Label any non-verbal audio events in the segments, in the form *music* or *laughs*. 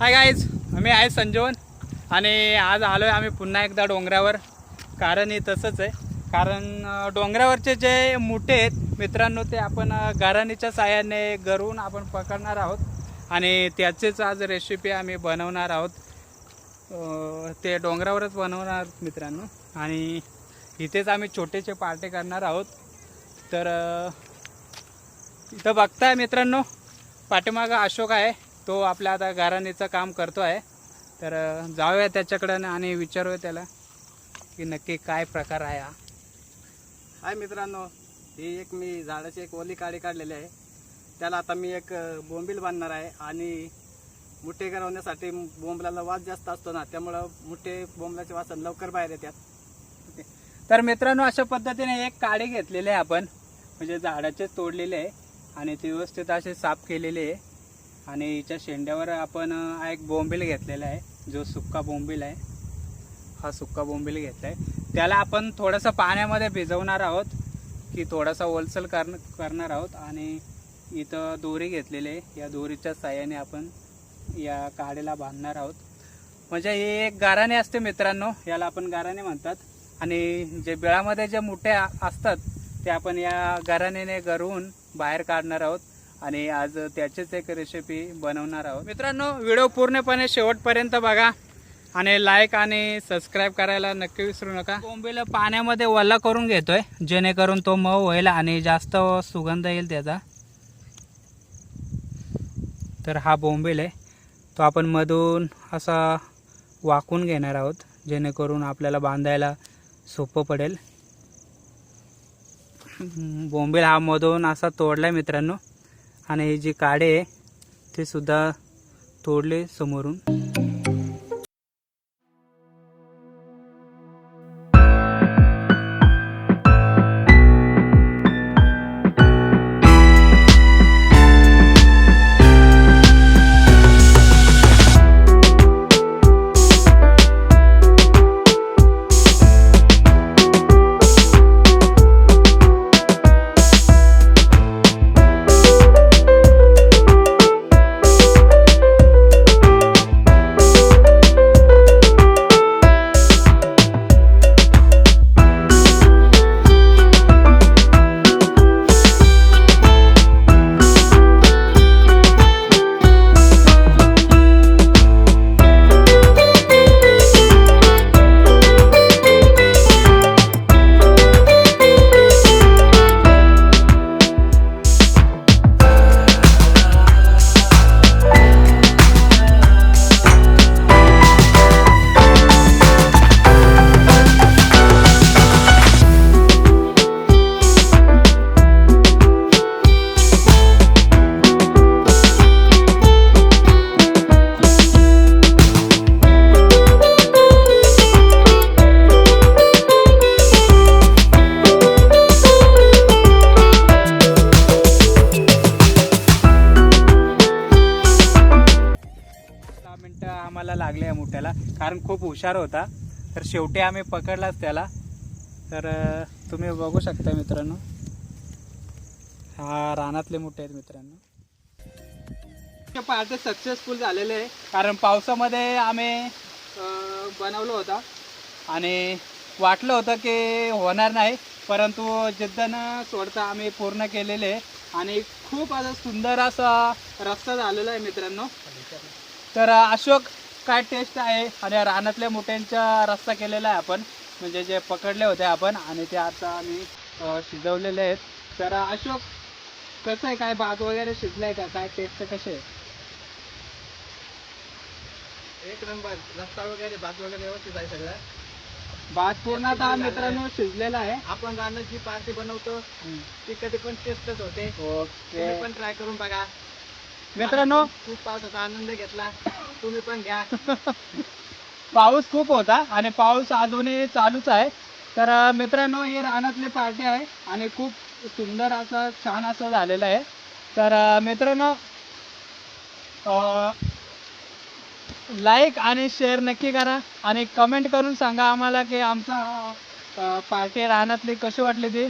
Hi guys मी आहे संजीवन आणि आज आलो आहे आम्ही पुन्हा एकदा डोंगरावर. कारण हे तसंच आहे. कारण डोंगरावरचे जे मुठे आहेत मित्रांनो ते आपण गाराणीच्या साह्याने गरवून आपण पकडणार आहोत. आणि त्याचेच आज रेसिपी आम्ही बनवणार आहोत. ते डोंगरावरच बनवणार आहोत मित्रांनो. आणि इथेच आम्ही छोटेसे पार्टे करणार आहोत. तर इथं बघताय मित्रांनो पाठीमागं अशोक आहे. तो आपल्या आता गाराणीचं काम करतो आहे. तर जाऊया त्याच्याकडं आणि विचारूया त्याला की नक्की काय प्रकार आहे हा. हाय मित्रांनो ही एक मी झाडाची एक ओली काडी काढलेली आहे. त्याला आता मी एक बोंबील बांधणार आहे आणि मुठे करवण्यासाठी बोंबलाला वास जास्त असतो ना त्यामुळं मुठे बोंबलाचे वासन लवकर बाहेर येतात. तर मित्रांनो अशा पद्धतीने एक काडी घेतलेली आहे आपण. म्हणजे झाडाचे तोडलेले आहे आणि ते व्यवस्थित असे साफ केलेले आहे. आणि हिच्या शेंड्यावर आपण हा एक बोंबील घेतलेला आहे. जो सुक्का बोंबील आहे. हा सुक्का बोंबील घेतला आहे त्याला आपण थोडंसं पाण्यामध्ये भिजवणार आहोत की थोडासा ओलसल कर करणार आहोत. आणि इथं दोरी घेतलेली आहे. या दोरीच्या साह्याने आपण या काडीला बांधणार आहोत. म्हणजे ही एक गाराने असते मित्रांनो याला आपण गाराणे म्हणतात. आणि जे बिळामध्ये जे मुठे असतात ते आपण या गाराणीने गरवून बाहेर काढणार आहोत. आणि आज त्याचीच एक रेसिपी बनवणार आहोत. मित्रांनो व्हिडिओ पूर्णपणे शेवटपर्यंत बघा आणि लाईक आणि सबस्क्राईब करायला नक्की विसरू नका. बोंबीला पाण्यामध्ये वल्ला करून घेतोय जेणेकरून तो मऊ होईल आणि जास्त सुगंध येईल त्याचा. तर हा बोंबेल आहे. तो आपण मधून असा वाकून घेणार आहोत जेणेकरून आपल्याला बांधायला सोपं पडेल. बोंबेल बोंबील हा मधून असा तोडला मित्रांनो. आणि हे जे काडे आहे ते सुद्धा तोडले समोरून. मुठ्याला कारण खूप हुशार होता. तर शेवटी आम्ही पकडलाच त्याला. तर तुम्ही बघू शकता मित्रांनो. हा रानातले मुठे आहेत मित्रांनो. पार्टी सक्सेसफुल झालेले आहे. कारण पावसामध्ये आम्ही बनवलं होता. आणि वाटलं होतं की होणार नाही. परंतु जिद्द न सोडता आम्ही पूर्ण केलेले. आहे आणि खूप असं सुंदर असा रस्ता झालेला आहे मित्रांनो. तर अशोक काय टेस्ट आहे? आणि रानातल्या मोठ्यांचा रस्ता केलेला आहे आपण. म्हणजे जे पकडले होते आपण आणि ते आता आम्ही शिजवलेले आहेत. तर अशोक कसं आहे? काय भात वगैरे शिजलाय का? काय टेस्ट कसे आहे एक नंबर. रस्ता वगैरे भात वगैरे व्यवस्थित आहे सगळं. भात पूर्ण आता मित्रांनो शिजलेला आहे. आपण रानात जी पार्टी बनवतो. ती कधी पण टेस्टच होते. ओके. पण ट्राय करून बघा. मित्रांनो. खूप पावसाचा आनंद घेतला. तुम्ही पण घ्या. *laughs* पाऊस खूप होता आणि पाऊस अजूनही चालूच आहे. तर मित्रांनो ही रानातली पार्टी आहे आणि खूप सुंदर असं छान असं झालेलं आहे. तर मित्रांनो लाईक आणि शेअर नक्की करा आणि कमेंट करून सांगा आम्हाला की आमचा पार्टी रानातली कशी वाटली ती.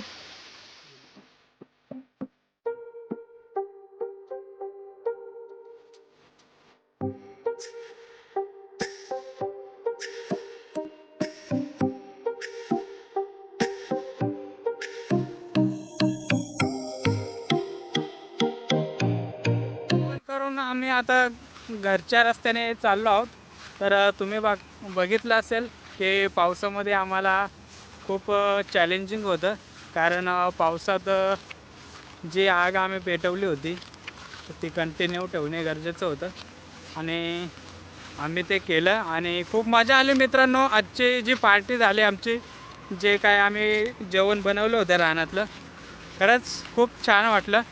आम्ही आता घरच्या रस्त्याने चाललो आहोत. तर तुम्ही बघ बघितलं असेल की पावसामध्ये आम्हाला खूप चॅलेंजिंग होतं. कारण पावसात जी आग आम्ही पेटवली होती तर ती कंटिन्यू ठेवणे गरजेचं होतं. आणि आम्ही ते केलं आणि खूप मजा आली मित्रांनो. आजची जी पार्टी झाली आमची जे काय आम्ही जेवण बनवलं होतं रानातलं खरंच खूप छान वाटलं.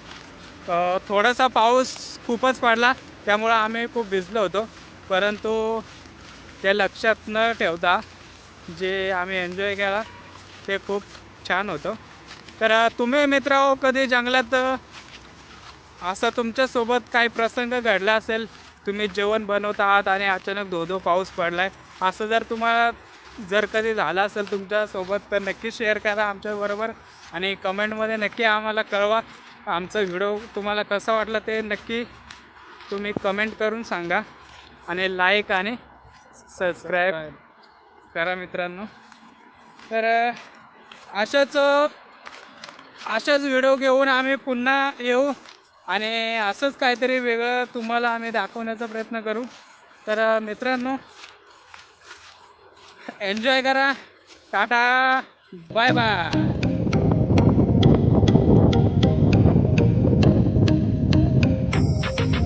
थोडासा पाऊस खूपच पडला त्यामुळं आम्ही खूप भिजलो होतो. परंतु ते लक्षात न ठेवता जे आम्ही एन्जॉय केला ते खूप छान होतं. तर तुम्ही मित्र हो, कधी जंगलात असं तुमच्यासोबत काही प्रसंग घडला असेल तुम्ही जेवण बनवत आहात आणि अचानक धो धो पाऊस आहे असं जर तुम्हाला जर कधी झालं असेल तुमच्यासोबत तर नक्की शेअर करा आमच्याबरोबर आणि कमेंटमध्ये नक्की आम्हाला कळवा. आमचा व्हिडिओ तुम्हाला कसा वाटला ते नक्की तुम्ही कमेंट करून सांगा. आणि लाईक आणि सबस्क्राईब करा मित्रांनो. तर अशाच अशाच व्हिडिओ घेऊन आम्ही पुन्हा येऊ. आणि असंच काहीतरी वेगळं तुम्हाला आम्ही दाखवण्याचा प्रयत्न करू. तर मित्रांनो एन्जॉय करा. टाटा. Bye bye